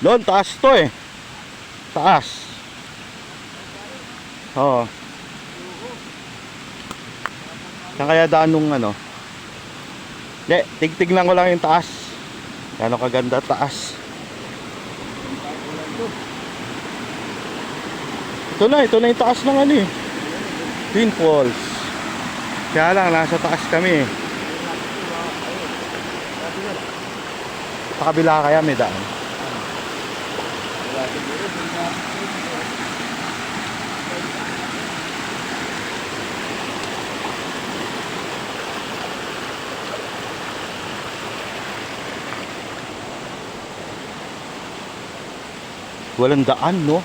Doon, taas to eh. Taas. Oo. Saan kaya daan nung ano? Hindi, tigtignan ko lang yung taas. Gano'ng kaganda taas. Ito na, ito na yung taas ng ano eh. Twin Falls. Kaya lang, nasa taas kami eh. Sa kabila kaya may daan. Wala siguro. Doon na. Walang daan, no?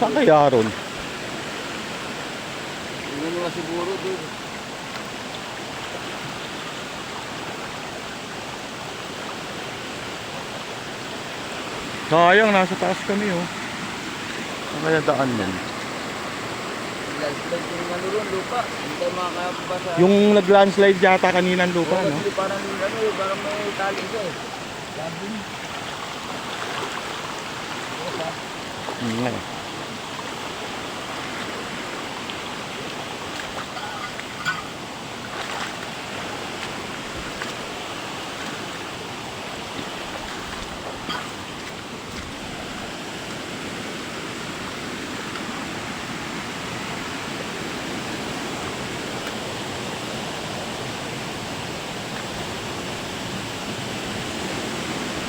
Saan kaya ron? Mo nga siguro doon. Sayang, nasa taas kami, oh. Saan kaya daan yan? Landslide yung ano ron, lupa. Hindi tayo makakabasa. Yung nag-landslide yata kanina ng lupa, Oo, no? kasi parang ano, eh, parang may tali siya eh. Sabi niya. Hmm,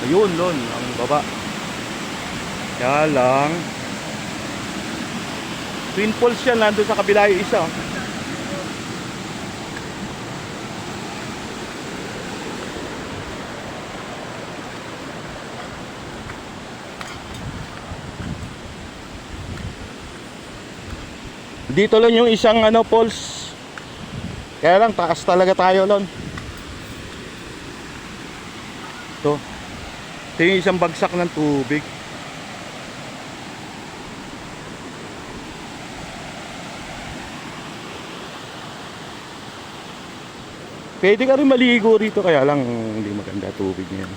Ayun, lon, ang baba. Kaya lang, Twin Falls yan, nandun sa kabila yung isa. oh. Dito lang yung isang ano falls. Kaya lang taas talaga tayo lon. Ito. Ito isang bagsak ng tubig. Pwede ka rin maligo rito kaya lang hindi maganda tubig niyan.